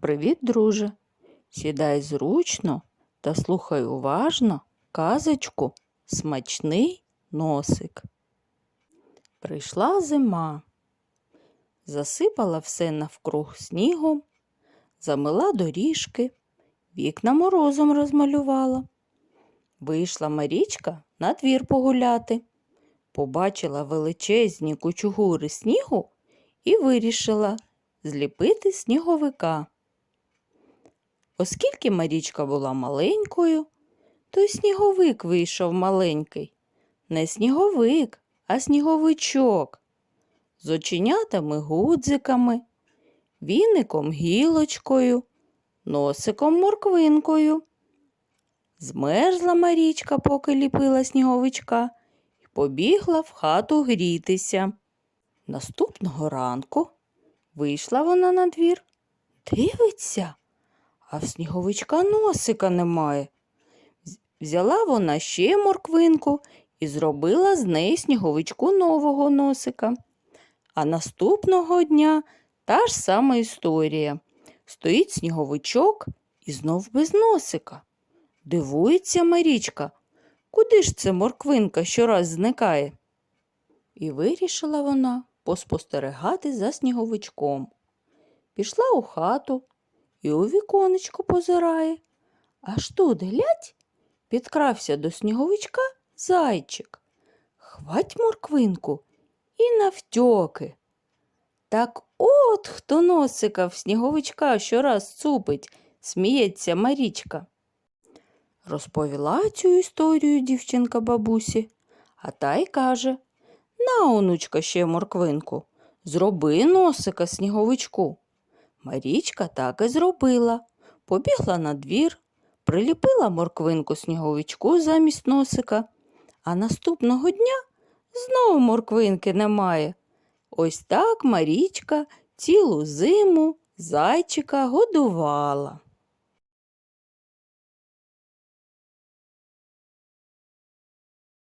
Привіт, друже. Сідай зручно та слухай уважно казочку Смачний носик. Прийшла зима, засипала все навкруг снігом, замила доріжки, вікна морозом розмалювала. Вийшла Марічка на двір погуляти, побачила величезні кучугури снігу і вирішила зліпити сніговика. Оскільки Марічка була маленькою, то й сніговик вийшов маленький. Не сніговик, а сніговичок. З оченятами гудзиками, віником гілочкою, носиком морквинкою. Змерзла Марічка, поки ліпила сніговичка, і побігла в хату грітися. Наступного ранку вийшла вона на двір, дивиться, а в сніговичка носика немає. Взяла вона ще морквинку і зробила з неї сніговичку нового носика. А наступного дня та ж сама історія. Стоїть сніговичок і знов без носика. Дивується Марічка, куди ж це морквинка щораз зникає? І вирішила вона поспостерігати за сніговичком. Пішла у хату і у віконечко позирає. Аж тут, глядь, підкрався до сніговичка зайчик. Хвать морквинку і навтьоки. Так от хто носика в сніговичка щораз цупить, сміється Марічка. Розповіла цю історію дівчинка бабусі, а та й каже На, онучка, ще морквинку, зроби носика сніговичку. Марічка так і зробила. Побігла на двір, приліпила морквинку сніговичку замість носика, а наступного дня знову морквинки немає. Ось так Марічка цілу зиму зайчика годувала.